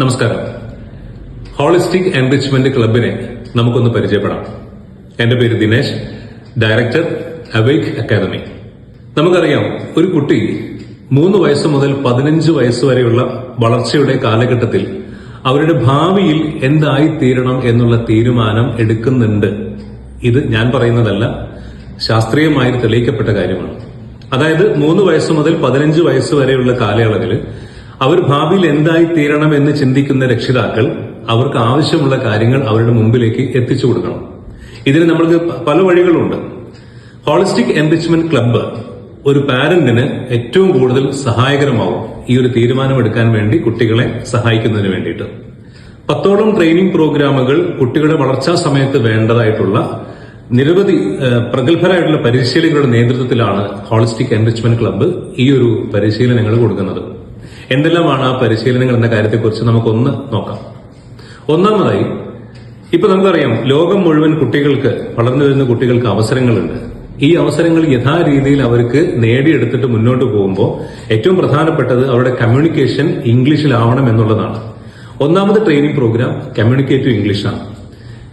നമസ്കാരം. Holistic enrichment ക്ലബിനെ നമുക്കൊന്ന് പരിചയപ്പെടാം. എന്റെ പേര് ദിനേശ് ഡയറക്ടർ അവേക്ക് അക്കാദമി നമുക്കറിയാം ഒരു കുട്ടി മൂന്ന് വയസ്സ് മുതൽ പതിനഞ്ച് വയസ്സ് വരെയുള്ള വളർച്ചയുടെ കാലഘട്ടത്തിൽ അവരുടെ ഭാവിയിൽ എന്തായി തീരണം എന്നുള്ള തീരുമാനം എടുക്കുന്നുണ്ട്. ഇത് ഞാൻ പറയുന്നതല്ല ശാസ്ത്രീയമായി തെളിയിക്കപ്പെട്ട കാര്യമാണ്. അതായത് മൂന്ന് വയസ്സ് മുതൽ പതിനഞ്ച് വയസ്സ് വരെയുള്ള കാലയളവിൽ അവർ ഭാവിയിൽ എന്തായി തീരണം എന്ന് ചിന്തിക്കുന്ന രക്ഷിതാക്കൾ അവർക്ക് ആവശ്യമുള്ള കാര്യങ്ങൾ അവരുടെ മുമ്പിലേക്ക് എത്തിച്ചു കൊടുക്കണം. ഇതിന് നമ്മൾക്ക് പല വഴികളുണ്ട്. ഹോളിസ്റ്റിക് എൻറിച്ച്മെന്റ് ക്ലബ്ബ് ഒരു പാരന്റിന് ഏറ്റവും കൂടുതൽ സഹായകരമാവും ഈ ഒരു തീരുമാനമെടുക്കാൻ വേണ്ടി കുട്ടികളെ സഹായിക്കുന്നതിന് വേണ്ടിയിട്ട്. പത്തോളം ട്രെയിനിങ് പ്രോഗ്രാമുകൾ കുട്ടികളുടെ വളർച്ചാ സമയത്ത് വേണ്ടതായിട്ടുള്ള നിരവധി പ്രഗത്ഭരായിട്ടുള്ള പരിശീലകരുടെ നേതൃത്വത്തിലാണ് ഹോളിസ്റ്റിക് എൻറിച്ച്മെന്റ് ക്ലബ്ബ് ഈ ഒരു പരിശീലനങ്ങൾ കൊടുക്കുന്നത്. എന്തെല്ലാമാണ് ആ പരിശീലനങ്ങൾ എന്ന കാര്യത്തെക്കുറിച്ച് നമുക്കൊന്ന് നോക്കാം. ഒന്നാമതായി ഇപ്പൊ നമുക്കറിയാം ലോകം മുഴുവൻ കുട്ടികൾക്ക് വളർന്നു വരുന്ന കുട്ടികൾക്ക് അവസരങ്ങളുണ്ട്. ഈ അവസരങ്ങൾ യഥാരീതിയിൽ അവർക്ക് നേടിയെടുത്തിട്ട് മുന്നോട്ട് പോകുമ്പോൾ ഏറ്റവും പ്രധാനപ്പെട്ടത് അവരുടെ കമ്മ്യൂണിക്കേഷൻ ഇംഗ്ലീഷിലാവണം എന്നുള്ളതാണ്. ഒന്നാമത് ട്രെയിനിങ് പ്രോഗ്രാം കമ്മ്യൂണിക്കേറ്റീവ് ഇംഗ്ലീഷാണ്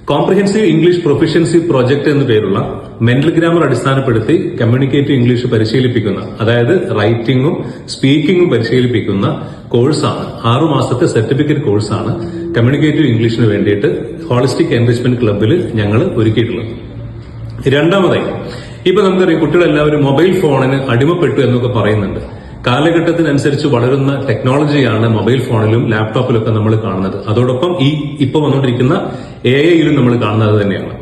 കോംപ്രിഹെൻസീവ് ഇംഗ്ലീഷ് പ്രൊഫിഷ്യൻസി പ്രോജക്ട് എന്ന പേരുള്ള മെന്റൽ ഗ്രാമർ അടിസ്ഥാനപ്പെടുത്തി കമ്മ്യൂണിക്കേറ്റീവ് ഇംഗ്ലീഷ് പരിശീലിപ്പിക്കുന്ന അതായത് റൈറ്റിംഗും സ്പീക്കിംഗും പരിശീലിപ്പിക്കുന്ന കോഴ്സാണ് ആറു മാസത്തെ സർട്ടിഫിക്കറ്റ് കോഴ്സാണ് കമ്മ്യൂണിക്കേറ്റീവ് ഇംഗ്ലീഷിന് വേണ്ടിയിട്ട് ഹോളിസ്റ്റിക് എൻറിച്ച്മെന്റ് ക്ലബ്ബിൽ ഞങ്ങൾ ഒരുക്കിയിട്ടുള്ളത്. രണ്ടാമതായി ഇപ്പൊ നമുക്കറിയാം കുട്ടികളെല്ലാവരും മൊബൈൽ ഫോണിന് അടിമപ്പെട്ടു എന്നൊക്കെ പറയുന്നുണ്ട്. കാലഘട്ടത്തിനനുസരിച്ച് വളരുന്ന ടെക്നോളജിയാണ് മൊബൈൽ ഫോണിലും ലാപ്ടോപ്പിലൊക്കെ നമ്മൾ കാണുന്നത്. അതോടൊപ്പം ഈ ഇപ്പോൾ വന്നുകൊണ്ടിരിക്കുന്ന എ ഐയിലും നമ്മൾ കാണുന്നത് തന്നെയാണ്.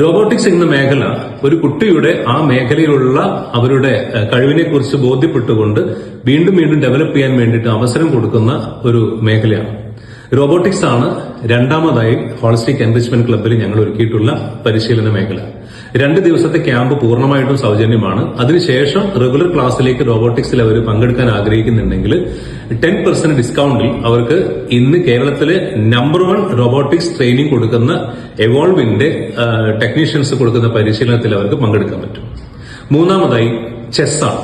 റോബോട്ടിക്സ് എന്ന മേഖല ഒരു കുട്ടിയുടെ ആ മേഖലയിലുള്ള അവരുടെ കഴിവിനെ കുറിച്ച് ബോധ്യപ്പെട്ടുകൊണ്ട് വീണ്ടും വീണ്ടും ഡെവലപ്പ് ചെയ്യാൻ വേണ്ടിയിട്ട് അവസരം കൊടുക്കുന്ന ഒരു മേഖലയാണ്. റോബോട്ടിക്സ് ആണ് രണ്ടാമതായി ഹോളിസ്റ്റിക് എൻറിച്ച്മെന്റ് ക്ലബ്ബിൽ ഞങ്ങൾ ഒരുക്കിയിട്ടുള്ള പരിശീലന മേഖല. രണ്ട് ദിവസത്തെ ക്യാമ്പ് പൂർണമായിട്ടും സൗജന്യമാണ്. അതിനുശേഷം റെഗുലർ ക്ലാസ്സിലേക്ക് റോബോട്ടിക്സിൽ അവർ പങ്കെടുക്കാൻ ആഗ്രഹിക്കുന്നുണ്ടെങ്കിൽ ടെൻ പെർസെന്റ് ഡിസ്കൗണ്ടിൽ അവർക്ക് ഇന്ന് കേരളത്തിലെ നമ്പർ വൺ റോബോട്ടിക്സ് ട്രെയിനിങ് കൊടുക്കുന്ന എവോൾവിന്റെ ടെക്നീഷ്യൻസ് കൊടുക്കുന്ന പരിശീലനത്തിൽ അവർക്ക് പങ്കെടുക്കാൻ പറ്റും. മൂന്നാമതായി ചെസ്സാണ്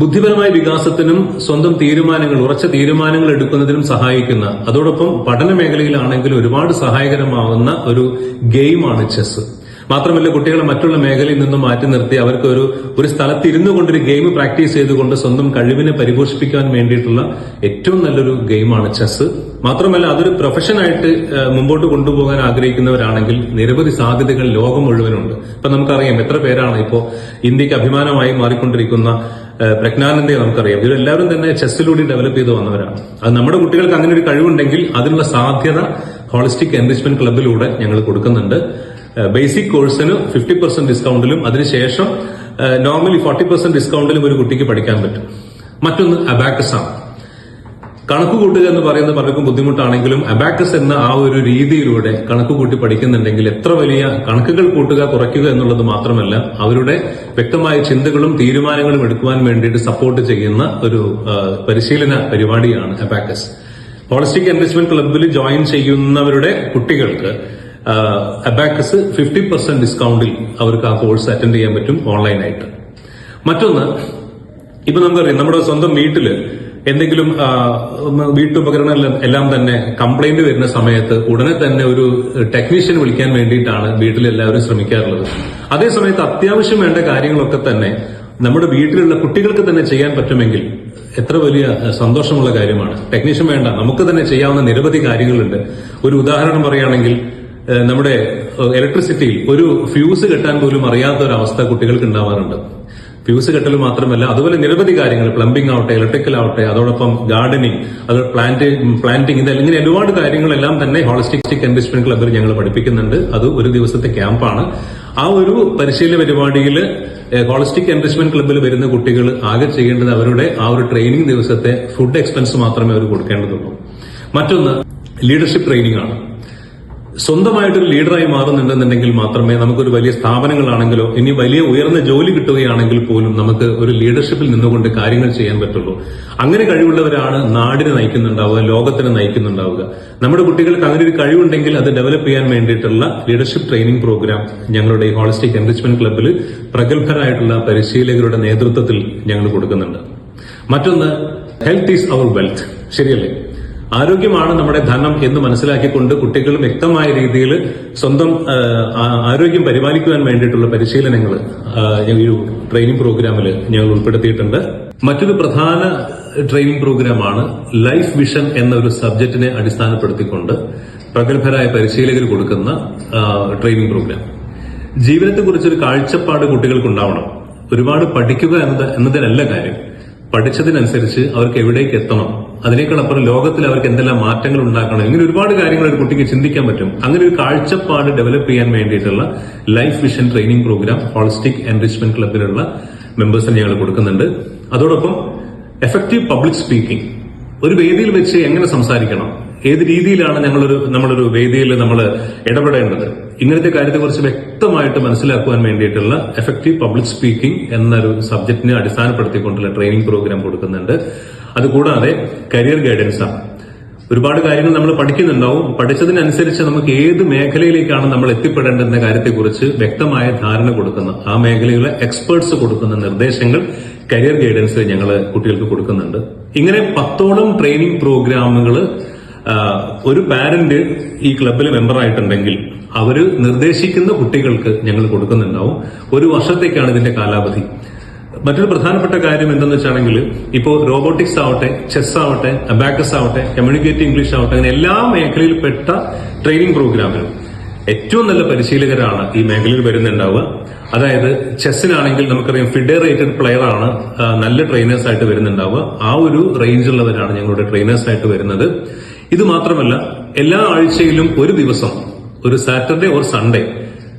ബുദ്ധിപരമായ വികാസത്തിനും സ്വന്തം തീരുമാനങ്ങൾ ഉറച്ച തീരുമാനങ്ങൾ എടുക്കുന്നതിനും സഹായിക്കുന്ന അതോടൊപ്പം പഠന മേഖലയിലാണെങ്കിൽ ഒരുപാട് സഹായകരമാവുന്ന ഒരു ഗെയിമാണ് ചെസ് മാത്രമല്ല കുട്ടികളെ മറ്റുള്ള മേഖലയിൽ നിന്നും മാറ്റി നിർത്തി അവർക്ക് ഒരു ഒരു സ്ഥലത്ത് ഇരുന്നു ഒരു ഗെയിം പ്രാക്ടീസ് ചെയ്തുകൊണ്ട് സ്വന്തം കഴിവിനെ പരിപോഷിപ്പിക്കാൻ വേണ്ടിയിട്ടുള്ള ഏറ്റവും നല്ലൊരു ഗെയിമാണ് ചെസ് മാത്രമല്ല അതൊരു പ്രൊഫഷനായിട്ട് മുമ്പോട്ട് കൊണ്ടുപോകാൻ ആഗ്രഹിക്കുന്നവരാണെങ്കിൽ നിരവധി സാധ്യതകൾ ലോകം മുഴുവനുണ്ട്. ഇപ്പൊ നമുക്കറിയാം എത്ര പേരാണ് ഇപ്പോ ഇന്ത്യയ്ക്ക് അഭിമാനമായി മാറിക്കൊണ്ടിരിക്കുന്ന പ്രജ്ഞാനന്ദയെ നമുക്കറിയാം. ഇവരെല്ലാവരും തന്നെ ചെസ്സിലൂടെ ഡെവലപ്പ് ചെയ്ത് വന്നവരാണ്. അത് നമ്മുടെ കുട്ടികൾക്ക് അങ്ങനെ ഒരു കഴിവുണ്ടെങ്കിൽ അതിനുള്ള സാധ്യത ഹോളിസ്റ്റിക് എൻറിച്ച്മെന്റ് ക്ലബിലൂടെ ഞങ്ങൾ കൊടുക്കുന്നുണ്ട്. ബേസിക് കോഴ്സിന് ഫിഫ്റ്റി പെർസെന്റ് ഡിസ്കൗണ്ടിലും അതിനുശേഷം നോർമലി ഫോർട്ടി പെർസെന്റ് ഡിസ്കൗണ്ടിലും ഒരു കുട്ടിക്ക് പഠിക്കാൻ പറ്റും. മറ്റൊന്ന് അബാക്കസ് ആണ്. കണക്ക് കൂട്ടുക എന്ന് പറയുന്നത് പലർക്കും ബുദ്ധിമുട്ടാണെങ്കിലും അബാക്കസ് എന്ന ആ ഒരു രീതിയിലൂടെ കണക്ക് കൂട്ടി പഠിക്കുന്നുണ്ടെങ്കിൽ എത്ര വലിയ കണക്കുകൾ കൂട്ടുക കുറയ്ക്കുക എന്നുള്ളത് മാത്രമല്ല അവരുടെ വ്യക്തമായ ചിന്തകളും തീരുമാനങ്ങളും എടുക്കുവാൻ വേണ്ടിയിട്ട് സപ്പോർട്ട് ചെയ്യുന്ന ഒരു പരിശീലന പരിപാടിയാണ് അബാക്കസ് ഹോളിസ്റ്റിക് എൻറിച്ച്മെന്റ് ക്ലബിൽ ജോയിൻ ചെയ്യുന്നവരുടെ കുട്ടികൾക്ക് അബാക്കസ് ഫിഫ്റ്റി പെർസെന്റ് ഡിസ്കൗണ്ടിൽ അവർക്ക് ആ കോഴ്സ് അറ്റൻഡ് ചെയ്യാൻ പറ്റും ഓൺലൈനായിട്ട് മറ്റൊന്ന് ഇപ്പൊ നമുക്കറിയാം നമ്മുടെ സ്വന്തം വീട്ടിൽ എന്തെങ്കിലും വീട്ടുപകരണങ്ങൾ എല്ലാം തന്നെ കംപ്ലൈന്റ് വരുന്ന സമയത്ത് ഉടനെ തന്നെ ഒരു ടെക്നീഷ്യൻ വിളിക്കാൻ വേണ്ടിയിട്ടാണ് വീട്ടിലെല്ലാവരും ശ്രമിക്കാറുള്ളത്. ശ്രമിക്കാറുള്ളത് അതേസമയത്ത് അത്യാവശ്യം വേണ്ട കാര്യങ്ങളൊക്കെ തന്നെ നമ്മുടെ വീട്ടിലുള്ള കുട്ടികൾക്ക് തന്നെ ചെയ്യാൻ പറ്റുമെങ്കിൽ എത്ര വലിയ സന്തോഷമുള്ള കാര്യമാണ്. ടെക്നീഷ്യൻ വേണ്ട നമുക്ക് തന്നെ ചെയ്യാവുന്ന നിരവധി കാര്യങ്ങളുണ്ട്. ഒരു ഉദാഹരണം പറയുകയാണെങ്കിൽ നമ്മുടെ ഇലക്ട്രിസിറ്റിയിൽ ഒരു ഫ്യൂസ് കെട്ടാൻ പോലും അറിയാത്ത ഒരു അവസ്ഥ കുട്ടികൾക്ക് ഉണ്ടാവാറുണ്ട്. ഫ്യൂസ് കെട്ടൽ മാത്രമല്ല അതുപോലെ നിരവധി കാര്യങ്ങൾ പ്ലംബിംഗ് ആവട്ടെ ഇലക്ട്രിക്കൽ ആവട്ടെ അതോടൊപ്പം ഗാർഡനിങ് അത് പ്ലാന്റ് പ്ലാന്റിങ് ഇതല്ല ഇങ്ങനെ ഒരുപാട് കാര്യങ്ങളെല്ലാം തന്നെ ഹോളിസ്റ്റിക് എൻറിച്ച്മെന്റ് ക്ലബ്ബിൽ ഞങ്ങൾ പഠിപ്പിക്കുന്നുണ്ട്. അത് ഒരു ദിവസത്തെ ക്യാമ്പാണ് ആ ഒരു പരിശീലന പരിപാടിയിൽ ഹോളിസ്റ്റിക് എൻറിച്ച്മെന്റ് ക്ലബ്ബിൽ വരുന്ന കുട്ടികൾ ആകെ ചെയ്യേണ്ടത് അവരുടെ ആ ഒരു ട്രെയിനിങ് ദിവസത്തെ ഫുഡ് എക്സ്പെൻസ് മാത്രമേ അവർ കൊടുക്കേണ്ടതുള്ളൂ. മറ്റൊന്ന് ലീഡർഷിപ്പ് ട്രെയിനിങ് ആണ്. സ്വന്തമായിട്ടൊരു ലീഡറായി മാറുന്നുണ്ടെന്നുണ്ടെങ്കിൽ മാത്രമേ നമുക്കൊരു വലിയ സ്ഥാപനങ്ങളാണെങ്കിലോ ഇനി വലിയ ഉയർന്ന ജോലി കിട്ടുകയാണെങ്കിൽ പോലും നമുക്ക് ഒരു ലീഡർഷിപ്പിൽ നിന്നുകൊണ്ട് കാര്യങ്ങൾ ചെയ്യാൻ പറ്റുള്ളൂ. അങ്ങനെ കഴിവുള്ളവരാണ് നാടിനെ നയിക്കുന്നുണ്ടാവുക ലോകത്തിനെ നയിക്കുന്നുണ്ടാവുക. നമ്മുടെ കുട്ടികൾക്ക് അങ്ങനെ ഒരു കഴിവുണ്ടെങ്കിൽ അത് ഡെവലപ്പ് ചെയ്യാൻ വേണ്ടിയിട്ടുള്ള ലീഡർഷിപ്പ് ട്രെയിനിങ് പ്രോഗ്രാം ഞങ്ങളുടെ ഈ ഹോളിസ്റ്റിക് എൻറിച്ച്മെന്റ് ക്ലബ്ബിൽ പ്രഗത്ഭരായിട്ടുള്ള പരിശീലകരുടെ നേതൃത്വത്തിൽ ഞങ്ങൾ കൊടുക്കുന്നുണ്ട്. മറ്റൊന്ന് ഹെൽത്ത് ഈസ് അവർ വെൽത്ത് ശരിയല്ലേ? ആരോഗ്യമാണ് നമ്മുടെ ധനം എന്ന് മനസ്സിലാക്കിക്കൊണ്ട് കുട്ടികൾ വ്യക്തമായ രീതിയിൽ സ്വന്തം ആരോഗ്യം പരിപാലിക്കുവാൻ വേണ്ടിയിട്ടുള്ള പരിശീലനങ്ങൾ ഈ ട്രെയിനിങ് പ്രോഗ്രാമിൽ ഞങ്ങൾ ഉൾപ്പെടുത്തിയിട്ടുണ്ട്. മറ്റൊരു പ്രധാന ട്രെയിനിങ് പ്രോഗ്രാമാണ് ലൈഫ് വിഷൻ എന്ന ഒരു സബ്ജക്റ്റിനെ അടിസ്ഥാനപ്പെടുത്തിക്കൊണ്ട് പ്രഗത്ഭരായ പരിശീലകർ കൊടുക്കുന്ന ട്രെയിനിങ് പ്രോഗ്രാം ജീവിതത്തെക്കുറിച്ചൊരു കാഴ്ചപ്പാട് കുട്ടികൾക്കുണ്ടാവണം. ഒരുപാട് പഠിക്കുക എന്നത് എന്നതിനല്ല കാര്യം. പഠിച്ചതിനനുസരിച്ച് അവർക്ക് എവിടേക്ക് എത്തണം. അതിനേക്കാളപ്പുറം ലോകത്തിൽ അവർക്ക് എന്തെല്ലാം മാറ്റങ്ങൾ ഉണ്ടാക്കണം ഇങ്ങനെ ഒരുപാട് കാര്യങ്ങൾ ഒരു കുട്ടിക്ക് ചിന്തിക്കാൻ പറ്റും. അങ്ങനെ ഒരു കാഴ്ചപ്പാട് ഡെവലപ്പ് ചെയ്യാൻ വേണ്ടിയിട്ടുള്ള life vision training program holistic enrichment ക്ലബിലുള്ള മെമ്പേഴ്സിന് ഞങ്ങൾ കൊടുക്കുന്നുണ്ട്. അതോടൊപ്പം എഫക്റ്റീവ് പബ്ലിക് സ്പീക്കിംഗ് ഒരു വേദിയിൽ വെച്ച് എങ്ങനെ സംസാരിക്കണം? ഏത് രീതിയിലാണ് ഞങ്ങളൊരു നമ്മളൊരു വേദിയിൽ നമ്മൾ ഇടപെടേണ്ടത്? ഇങ്ങനത്തെ കാര്യത്തെക്കുറിച്ച് വ്യക്തമായിട്ട് മനസ്സിലാക്കുവാൻ വേണ്ടിയിട്ടുള്ള എഫക്റ്റീവ് പബ്ലിക് സ്പീക്കിംഗ് എന്നൊരു സബ്ജക്റ്റിനെ അടിസ്ഥാനപ്പെടുത്തിക്കൊണ്ടുള്ള ട്രെയിനിങ് പ്രോഗ്രാം കൊടുക്കുന്നുണ്ട്. അതുകൂടാതെ കരിയർ ഗൈഡൻസാണ് ഒരുപാട് കാര്യങ്ങൾ നമ്മൾ പഠിക്കുന്നുണ്ടാവും. പഠിച്ചതിനനുസരിച്ച് നമുക്ക് ഏത് മേഖലയിലേക്കാണ് നമ്മൾ എത്തിപ്പെടേണ്ടതെന്ന കാര്യത്തെക്കുറിച്ച് വ്യക്തമായ ധാരണ കൊടുക്കുന്ന. ആ മേഖലയിലെ എക്സ്പേർട്സ് കൊടുക്കുന്ന നിർദ്ദേശങ്ങൾ കരിയർ ഗൈഡൻസ് ഞങ്ങൾ കുട്ടികൾക്ക് കൊടുക്കുന്നുണ്ട്. ഇങ്ങനെ പത്തോളം ട്രെയിനിങ് പ്രോഗ്രാമുകൾ ഒരു പാരന്റ് ഈ ക്ലബിൽ മെമ്പർ ആയിട്ടുണ്ടെങ്കിൽ അവർ നിർദ്ദേശിക്കുന്ന കുട്ടികൾക്ക് ഞങ്ങൾ കൊടുക്കുന്നുണ്ടാവും. ഒരു വർഷത്തേക്കാണ് ഇതിന്റെ കാലാവധി. മറ്റൊരു പ്രധാനപ്പെട്ട കാര്യം എന്തെന്ന് വെച്ചാണെങ്കിൽ ഇപ്പോൾ റോബോട്ടിക്സ് ആവട്ടെ ചെസ് ആവട്ടെ അബാക്കസ് ആവട്ടെ കമ്മ്യൂണിക്കേറ്റ് ഇംഗ്ലീഷ് ആവട്ടെ അങ്ങനെ എല്ലാ മേഖലയിൽപ്പെട്ട ട്രെയിനിങ് പ്രോഗ്രാമിലും ഏറ്റവും നല്ല പരിശീലകരാണ് ഈ മേഖലയിൽ വരുന്നുണ്ടാവുക. അതായത് ചെസ്സിലാണെങ്കിൽ നമുക്കറിയാം ഫിഡറേറ്റഡ് പ്ലെയർ ആണ് നല്ല ട്രെയിനേഴ്സ് ആയിട്ട് വരുന്നുണ്ടാവുക. ആ ഒരു റേഞ്ചുള്ളവരാണ് ഞങ്ങളുടെ ട്രെയിനേഴ്സ് ആയിട്ട് വരുന്നത്. ഇത് മാത്രമല്ല എല്ലാ ആഴ്ചയിലും ഒരു ദിവസം ഒരു Saturday or Sunday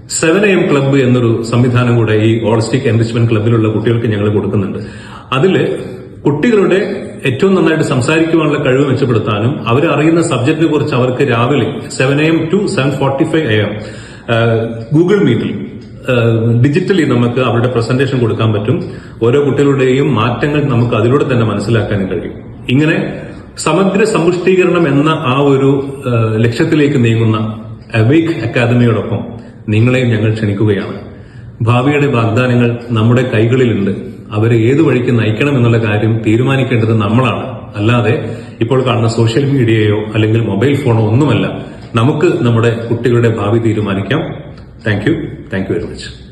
seven M club എന്നൊരു സംവിധാനം കൂടെ ഈ ഹോളിസ്റ്റിക് എൻറിച്ച്മെന്റ് ക്ലബ്ബിലുള്ള കുട്ടികൾക്ക് ഞങ്ങൾ കൊടുക്കുന്നുണ്ട്. അതിൽ കുട്ടികളുടെ ഏറ്റവും നന്നായിട്ട് സംസാരിക്കുവാനുള്ള കഴിവ് മെച്ചപ്പെടുത്താനും അവർ അറിയുന്ന സബ്ജക്റ്റിനെ കുറിച്ച് അവർക്ക് രാവിലെ seven A M to seven forty five A M Google മീറ്റിൽ ഡിജിറ്റലി നമുക്ക് അവരുടെ പ്രസന്റേഷൻ കൊടുക്കാൻ പറ്റും. ഓരോ കുട്ടികളുടെയും മാറ്റങ്ങൾ നമുക്ക് അതിലൂടെ തന്നെ മനസ്സിലാക്കാനും കഴിയും. ഇങ്ങനെ സമഗ്ര സമ്പുഷ്ടീകരണം എന്ന ആ ഒരു ലക്ഷ്യത്തിലേക്ക് നീങ്ങുന്ന വീക്ക് അക്കാദമിയോടൊപ്പം നിങ്ങളെയും ഞങ്ങൾ ക്ഷണിക്കുകയാണ്. ഭാവിയുടെ വാഗ്ദാനങ്ങൾ നമ്മുടെ കൈകളിലുണ്ട്. അവരെ ഏതു വഴിക്ക് നയിക്കണം എന്നുള്ള കാര്യം തീരുമാനിക്കേണ്ടത് നമ്മളാണ്. അല്ലാതെ ഇപ്പോൾ കാണുന്ന സോഷ്യൽ മീഡിയയോ അല്ലെങ്കിൽ മൊബൈൽ ഫോണോ ഒന്നുമല്ല. നമുക്ക് നമ്മുടെ കുട്ടികളുടെ ഭാവി തീരുമാനിക്കാം. Thank you. Thank you very much.